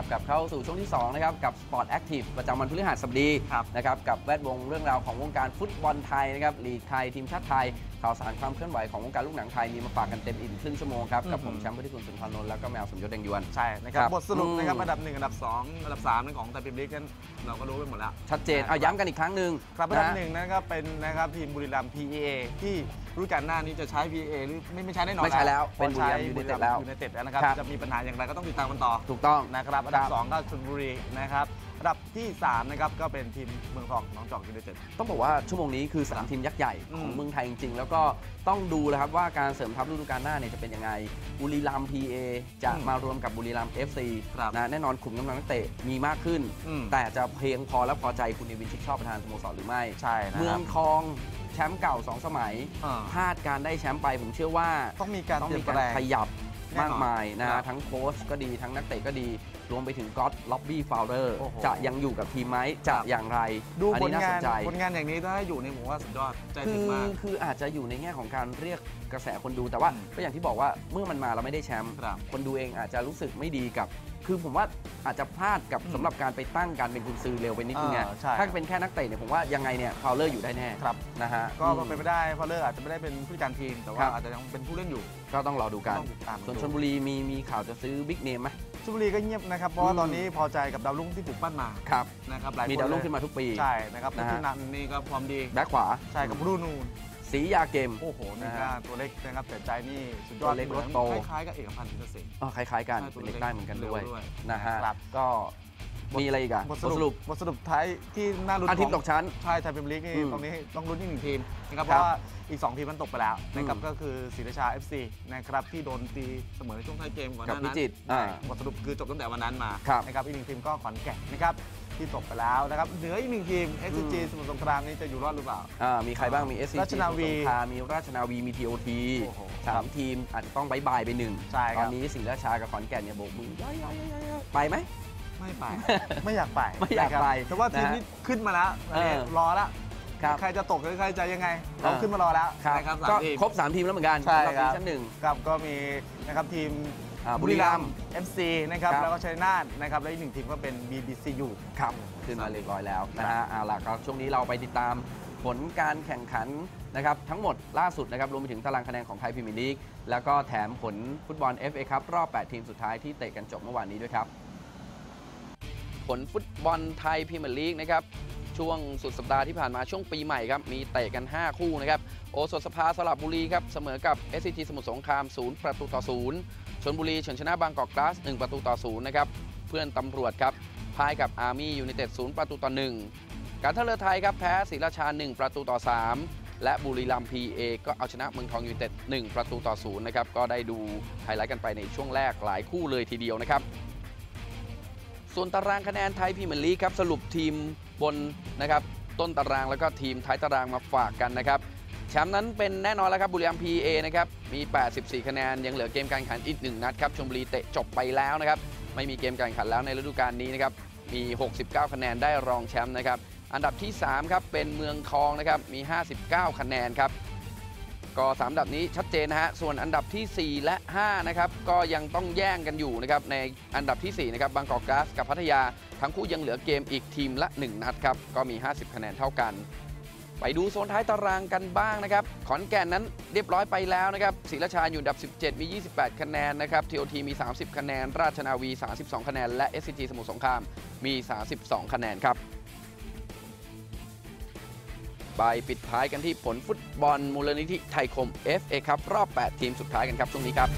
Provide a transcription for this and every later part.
ครับกลับเข้าสู่ช่วงที่ 2 นะครับ กับ Sport Active ประจำวันพฤหัสบดีครับนะครับ กับแวดวงเรื่องราวของวงการฟุตบอลไทยนะครับลีกไทยทีมชาติไทย ข่าวสารความเคลื่อนไหวของวงการลูกหนังไทยมีมาฝากกันเต็มอิ่มครึ่งชั่วโมงครับ กับผมแชมป์พุทธิคุณสุนทรนนท์แล้วก็แมวสมยศแดงยวน ใช่นะครับครับบทสรุปนะครับอืมอันดับหนึ่งอันดับสองอันดับสามนั่นของไทยพิมลีกนั้นเราก็รู้ไปหมดแล้ว ชัดเจนเอาย้ำกันอีกครั้งหนึ่งครับอันดับนะหนึ่งนะครับเป็นนะครับทีมบุรีรัมย์ PEA ที่รู้กันหน้านี้จะใช้ PEA หรือไม่ไม่ใช้แน่นอนไม่ใช้แล้วพเป็นบุรีรัมย์ใช้ยูไนเต็ดแล้วยูไนเต็ดแล้วนะครับครับ จะมีปัญหาอย่างไรก็ต้องติดตามกันต่อ ถูกต้องนะครับ อันดัครับบสองก็ชลบุรีนะครับ อันดับที่สามนะครับก็เป็นทีมเมืองทองหน้องจอกยูไนเต็ด ต้องบอกว่าชั่วโมงนี้คือสามทีมยักษ์ใหญ่ของอืมเมืองไทยจริง ๆ แล้วก็ต้องดูแล้วครับว่าการเสริมทัพฤดูกาลหน้าเนี่ยจะเป็นยังไงบุรีรัมย์ PA จะอืมมารวมกับบุรีรัมย์ FC ครับนะแน่นอนขุมกำลังนักเตะมีมากขึ้นอืมแต่จะเพียงพอและพอใจคุณเนวินชิดชอบประธานสโมสรหรือไม่ใช่นะเมืคอรังบทองแชมป์เก่า 2 สมัยอ่าพลาดการได้แชมป์ไปผมเชื่อว่าต้องมีการต้องเปลี่มียนกาแปรลงขยับแน่นอน มากมายนะครัฮะบทั้งโค้ชก็ดีทั้งนักเตะก็ดี รวมไปถึงก็อตล็อบบี้ฟาวเดอร์โอ้โห จะยังอยู่กับทีมไหมจะครับอย่างไรดูอันผลนี้น่างาสนนใจ ผลงานอย่างนี้ถ้าอยู่ในผมว่าสุดยอดใจคืถึงอมาก คืออาจจะอยู่ในแง่ของการเรียกกระแสคนดูแต่ว่าอืม ก็อย่างที่บอกว่าเมื่อมันมาเราไม่ได้แชมป์ครับ คนดูเองอาจจะรู้สึกไม่ดีกับ คือผมว่าอาจจะพลาดกับอืมสำหรับการไปตั้งการเป็นกุญซือเร็วไปนิดนึงไงอ่าใช่ ถ้าเป็นแค่นักเตะเนี่ยผมว่ายังไงเนี่ยพาวเลอร์อยู่ได้แน่ครับนะฮะก็อืมเป็นไปได้เพราะเลอร์อาจจะไม่ได้เป็นผู้จัดการทีม แต่คว่ารับอาจจะยังเป็นผู้เล่นอยู่ก็ต้องรอดูกัน ต้องติดตามส่วนดูชนบุรีมีมีข่าวจะซื้อบิ๊กเนมไหม ชลบุรีก็เงียบนะครับเพราะว่าอืม ตอนนี้พอใจกับดาวรุ่งที่ปลูกปั้นมาครับ นะครับหลายคนมีดาวรุ่งเยขึ้นมาทุกปี ใช่นะครับนะฮะ ที่นันนี่ก็ความดีแบ็คขวา ใช่กับรูนูน สียาเกม โอ้โหนี่นะก็ฮะตัวเล็กนะครับแต่ใจนี่สุดยอดตัวเล็กหมือนรถโต คล้ายๆกับเอกพันธ์อินเตอร์เซนอ๋อคล้ายๆกันใช่ตัวเป็นเล็เล็กกได้เหมือนกันด้วยเร็วด้วยนะฮะครับก็มีอะไรอีกอะบทบสทสรุรุปปบทสรุปท้ายที่น่าลุ้นอาทีมขงตกชั้นใช่ไทยพิมลีกนี่อืมตรงนี้ต้องลุ้นอีกหนึ่งทีมนะครับคเพรับราะว่าอีก 2 ทีมมันตกไปแล้วนะครับอืมก็คือศรีราชา FC นะครับที่โดนตีเสมอในช่วงท้ายเกมก่อนหกับน้านั้นพิจิตรใช่อ่าบทสรุปคือจบตั้งแต่วันนั้นมาครับนะครับอีกหนึ่งทีมก็ขอนแก่นนะครับ ที่ตกไปแล้วนะครับเหลืออีกหนึ่งทีม SCG อืมสมุทรสงครามนี่จะอยู่รอดหรือเปล่า อ่ามีใครบ้างมี s c ราชนาวีสงครามมีราชนาวีมี TOT โอ้โหสามทีมอาจจะต้องบายบายไปหนึ่งใช่ครับ ตอนนี้ศรีราชากับขอนแก่นเนี่ยโบกมือไปไหม ไม่ไป ไม่อยากไปไม่อยากนะครับไปแต่ว่าทีมนะฮะนี้ขึ้นมาแล้วอันนี้เออรอแล้วครับใครจะตกหรือใครจะยังไงเราเออ ขึ้นมารอแล้วครับนะครับสามก็ทีม ครบ 3 ทีมแล้วเหมือนกันใช่สำหรับครับดิวิชั่นหนึ่ง ครับก็มีนะครับทีมอ่า บุรีรัมย์ FC นะครับครับ แล้วก็ชัยนาทนะครับและอีกหนึ่งทีมก็เป็น BBCU ครับขึ้นมาเรียบร้อยแล้วนะฮะเอาล่ะก็ช่วงนี้เราไปติดตามผลการแข่งขันนะครับทั้งหมดล่าสุดนะครับรวมไปถึงตารางคะแนนของไทยพรีเมียร์ลีก แล้วก็แถมผลฟุตบอล FA ครับรอบ 8 ทีมสุดท้ายที่เตะกันจบเมื่อวานนี้ด้วยครับ ผลฟุตบอลไทยพรีเมียร์ลีกนะครับช่วงสุดสัปดาห์ที่ผ่านมาช่วงปีใหม่ครับมีเตะกัน 5 คู่นะครับโอสถสภาสลับบุรีครับเสมอกับ SCG สมุทรสงคราม 0 ประตูต่อ 0 ชนบุรีเฉินชนะบางกอกกลาส 1 ประตูต่อ0นะครับ เพื่อนตำรวจครับพ่ายกับอาร์มี่ยู i นเต็ด0ประตูต่อ1การท่าเรือไทยครับแพ้ศรีราชา 1 ประตูต่อ 3 และบุรีรัมย์พีเอก็เอาชนะเมืองทองยู i นเต็ด1ประตูต่อ0นะครับ ก็ได้ดูไฮไลท์กันไปในช่วงแรกหลายคู่เลยทีเดียวนะครับ ส่วนตารางคะแนนไทยพรีเมียร์ลีกครับสรุปทีมบนนะครับต้นตารางแล้วก็ทีมท้ายตารางมาฝากกันนะครับ แชมป์นั้นเป็นแน่นอนแล้วครับบุรีรัมย์พีเอนะครับมี 84 คะแนน ยังเหลือเกมการแข่งขันอีกหนึ่งนัดครับชลบุรีเตะจบไปแล้วนะครับไม่มีเกมการแข่งขันแล้วในฤดูกาลนี้นะครับมี 69 คะแนนได้รองแชมป์นะครับอันดับที่3ครับเป็นเมืองทองนะครับมี 59 คะแนนครับก็สามอันดับนี้ชัดเจนนะฮะส่วนอันดับทีสี่ 4 และ5นะครับก็ยังต้องแย่งกันอยู่นะครับในอันดับที่4นะครับบางกอกกาซกับพัทยา ทั้งคู่ยังเหลือเกมอีกทีมละ 1 นัดครับก็มี 50 คะแนนเท่ากัน ไปดูโซนท้ายตารางกันบ้างนะครับ ขอนแก่นนั้นเรียบร้อยไปแล้วนะครับศรีราชาอยู่อันดับ 17 มี 28 คะแนนนะครับ TOT มี 30 คะแนน ราชนาวี 32 คะแนน และ SCG สมุทรสงครามมี 32 คะแนนครับไปปิดท้ายกันที่ผลฟุตบอลมูลนิธิไทยคม FA ครับรอบ 8 ทีมสุดท้ายกันครับช่วงนี้ครับ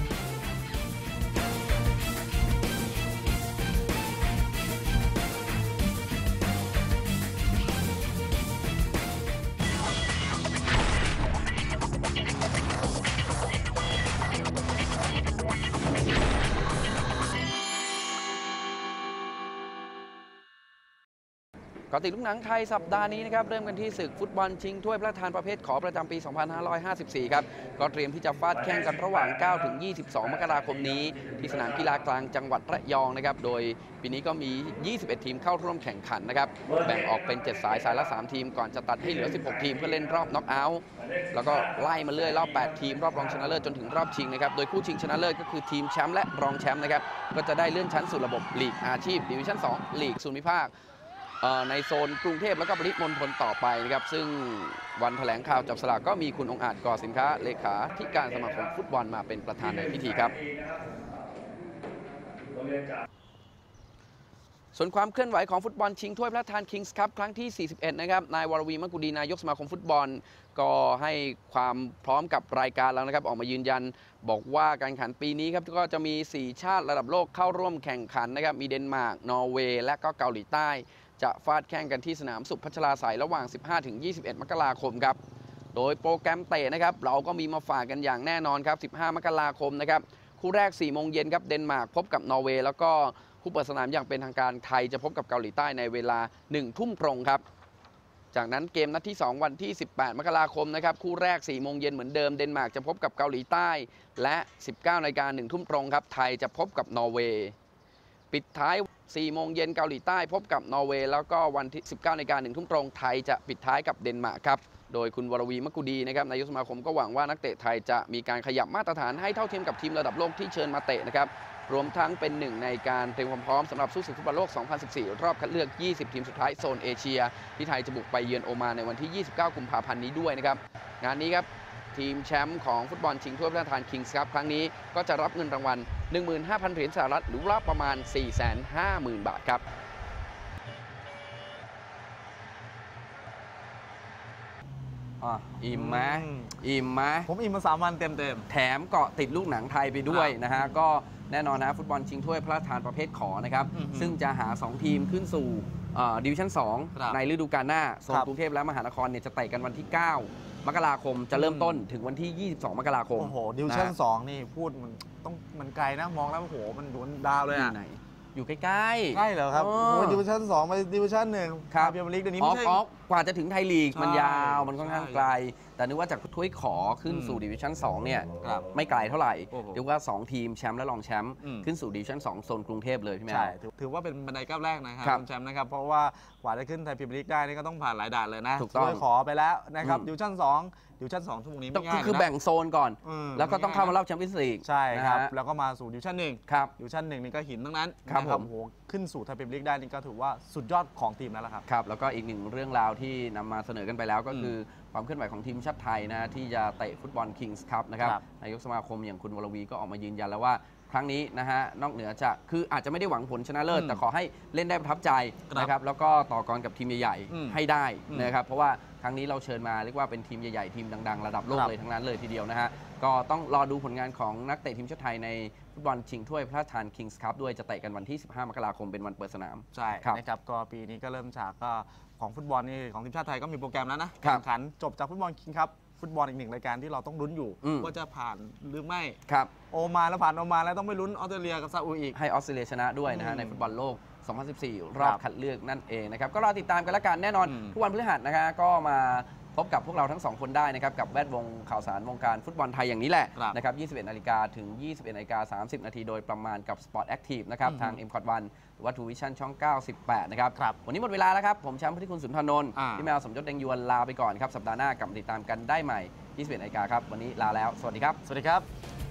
กติลูกหนังไทยสัปดาห์นี้นะครับเริ่มกันที่ศึกฟุตบอลชิงถ้วยพระราชทานประเภทขอประจำปี 2554 ครับก็เตรียมที่จะฟาดแข่งกันระหว่าง 9 ถึง 22 มกราคมนี้ ที่สนามกีฬากลางจังหวัดระยองนะครับโดยปีนี้ก็มี 21 ทีมเข้าร่วมแข่งขันนะครับแบ่งออกเป็น 7 สายสายละ 3 ทีม ก่อนจะตัดให้เหลือ 16 ทีมเพื่อเล่นรอบน็อกเอาท์แล้วก็ไล่มาเรื่อยรอบ 8 ทีมรอบรองชนะเลิศจนถึงรอบชิงนะครับโดยคู่ชิงชนะเลิศก็คือทีมแชมป์และรองแชมป์นะครับก็จะได้เลื่อนชั้นสู่ระบบลีกอาชีพดิวิชั่น 2 ลีกส่วนภูมิภาค ในโซนกรุงเทพแล้วก็ปริมณฑลต่อไปนะครับซึ่งวันแถลงข่าวจับสลากก็มีคุณองอาจก่อสินค้า เลขาธิการสมาคมฟุตบอลมาเป็นประธานในพิธีครับ ส่วนความเคลื่อนไหวของฟุตบอลชิงถ้วยพระราชทานคิงส์คัพครั้งที่ 41 นะครับนายวรวีมะกุดีนายกสมาคมฟุตบอล ก็ให้ความพร้อมกับรายการแล้วนะครับ ออกมายืนยันบอกว่าการแข่งขันปีนี้ครับก็จะมี 4 ชาติระดับโลกเข้าร่วมแข่งขันนะครับมีเดนมาร์กนอร์เวย์และก็เกาหลีใต้ จะฟาดแข่งกันที่สนามสุพัชราไสยระหว่าง 15-21 มกราคมครับ โดยโปรแกรมเตะนะครับ เราก็มีมาฝากกันอย่างแน่นอนครับ 15 มกราคมนะครับ คู่แรก 4 โมงเย็นครับเดนมาร์กพบกับนอร์เวย์แล้วก็คู่เปิดสนามอย่างเป็นทางการไทยจะพบกับเกาหลีใต้ในเวลา 1 ทุ่มตรงครับจากนั้นเกมนัดที่ 2 วันที่ 18 มกราคมนะครับคู่แรก 4 โมงเย็นเหมือนเดิมเดนมาร์กจะพบกับเกาหลีใต้ และ 19นาฬิกา1ทุ่มตรงครับไทยจะพบกับนอร์เวย์ ปิดท้าย 4 โมงเย็นเกาหลีใต้พบกับนอร์เวย์แล้วก็วันที่ 19 ในาฬิกา1ทุ่มตรงไทยจะปิดท้ายกับเดนมาร์กครับ โดยคุณวรวีมะกุดีนะครับนายกสมาคมก็หวังว่านักเตะไทยจะมีการขยับมาตรฐานให้เท่าเทียมกับทีมระดับโลกที่เชิญมาเตะนะครับรวมทั้งเป็นหนึ่งในการเตรียมความพร้อมสำหรับสู้ศึกฟุตบอลโลก 2014 รอบคัดเลือก 20 ทีมสุดท้ายโซนเอเชีย ที่ไทยจะบุกไปเยือนโอมานในวันที่ 29 กุมภาพันธ์นี้ด้วยนะครับงานนี้ครับ ทีมแชมป์ของฟุตบอลชิงถ้วยพระราชทานคิงส์ครับครั้งนี้ก็จะรับเงินรางวัล 15,000 เหรียญสหรัฐหรือว่าประมาณ 450,000 บาทครับอะอิ่มไหมอืมอิ่มไหมผมอิ่มมาสามวันเต็มแถมเกาะติดลูกหนังไทยไปด้วยนะฮะ ก็แน่นอนนะฟุตบอลชิงถ้วยพระราชทานประเภทขอนะครับอือฮึซึ่งจะหา 2 ทีมขึ้นสู่ ดิวิชั่นครับ2ในฤดูกาลหน้าโซนครับกรุงเทพและมหานครเนี่ยจะเตะกันวันที่ 9 มกราคมจะเริ่มต้นถึงวันที่ 22 มกราคๆมโอ้โห ดิวชั่นนะสองนี่พูดมันต้องมันไกลนะมองแล้วโอ้โห มันดวนดาวเลยอยู่อะไหนอยู่ใกล้ๆ ใกล้เหรอครับโอ้โอ้ดิวชั่นสองไปดิวชั่นหนึ่งครับเบียร์ลีกเดี๋ยวนี้อ๋อไม่ใช่อ๋อก ว่าจะถึงไทยลีกใช่มันยาวมันค่อนข้างใช่ไกล แต่นึกว่าจากถ้วยขอขึ้นอืมสู่ดิวิชั่น2เนี่ยครับไม่ไกลเท่าไหร่โอ้โหเรียกว่า 2 ทีมแชมป์และรองแชมป์อืมขึ้นสู่ดิวิชั่น2โซนกรุงเทพเลยพี่แมวใช่ถือถือว่าเป็นบันไดก้าวแรกนะครับครับคุณแชมป์นะครับเพราะว่ากว่าจะขึ้นไทยพรีเมียร์ลีกได้นี่ก็ต้องผ่านหลายด่านเลยนะถูกต้องช่วยขอไปแล้วนะครับอืมดิวชั่นสองดิวชั่นสองชั่วโมงนี้ต้อไม่งง่ายคือเลยนะแบ่งโซนก่อนอืมแล้วก็ต้องเข้ามาไง่ยรอบแชมเปี้ยนส์ลีกใช่ครับนะฮะแล้วก็มาสู่ดิวชั่นหนึ่งครับดิวชั่นหนึ่งนี่ก็หินทั้งนั้นครับนะผมโอ้โหขึ้นสู่ไทยพรีเมียร์ลีกได้นี่ก็ถือว่าสุดยอดของทีมแล้วล่ะครับครับแล้วก็อีกหนึ่งเรื่องราวที่นำมาเสนอกันไปแล้วก็อืมคือความเคลื่อนไหวของทีมชาติไทยนะที่จะเตะฟุตบอลคิงส์คัพนะครับครับนายกสมาคมอย่างคุณวรวีก็ออกมายืนยันแล้วว่า ครั้งนี้นะฮะนอกเหนือจะคืออาจจะไม่ได้หวังผลชนะเลิศ อืมแต่ขอให้เล่นได้ประทับใจครับนะครับแล้วก็ต่อกรกับทีมใหญ่อืมๆให้ได้อืมนะครับเพราะว่าครั้งนี้เราเชิญมาเรียกว่าเป็นทีมใหญ่ๆทีมดังๆ ระดับโลกครับ เลยทั้งนั้นเลยทีเดียวนะฮะก็ต้องรอดูผลงานของนักเตะทีมชาติไทยในฟุตบอลชิงถ้วยพระราชทานคิงส์คัพด้วยจะเตะกันวันที่ 15 มกราคมเป็นวันเปิดสนาม ใช่ครับนะครับก็ปีนี้ก็เริ่มจากก็ของฟุตบอลนี่ของทีมชาติไทยก็มีโปรแกรมแล้วนะครับ แข่งขันจบจากฟุตบอลคิงครับ ฟุตบอลอีกหนึ่งรายการที่เราต้องลุ้นอยู่อืม ว่าจะผ่านหรือไม่ ครับ โอมานแล้วผ่านโอมานแล้วต้องไปลุ้นออสเตรเลียกับซาอุอีก ให้ออสเตรเลียชนะด้วยนะฮะ อืมในฟุตบอลโลก 2014 รอบครับคัดเลือกนั่นเองนะครับ ก็รอติดตามกันละกันแน่นอน อืมทุกวันพฤหัสนะฮะก็มา พบกับพวกเราทั้งสองคนได้นะครับกับแวดวงข่าวสารวงการฟุตบอลไทยอย่างนี้แหละครับนะครับ 21นาฬิกาถึง 21นาฬิกา30 นาทีโดยประมาณกับ Sport Active นะครับอืมทาง m c o t 1หรือว่า True Vision ช่อง 98 นะครับครับ วันนี้หมดเวลาแล้วครับ ผมแชมป์พุทธิคุณสุนทรนนท์อ่าพี่แมวสมยศเดงยวนลาไปก่อนครับ สัปดาห์หน้ากลับมาติดตามกันได้ใหม่ 21นาฬิกาครับ วันนี้ลาแล้ว สวัสดีครับ สวัสดีครับ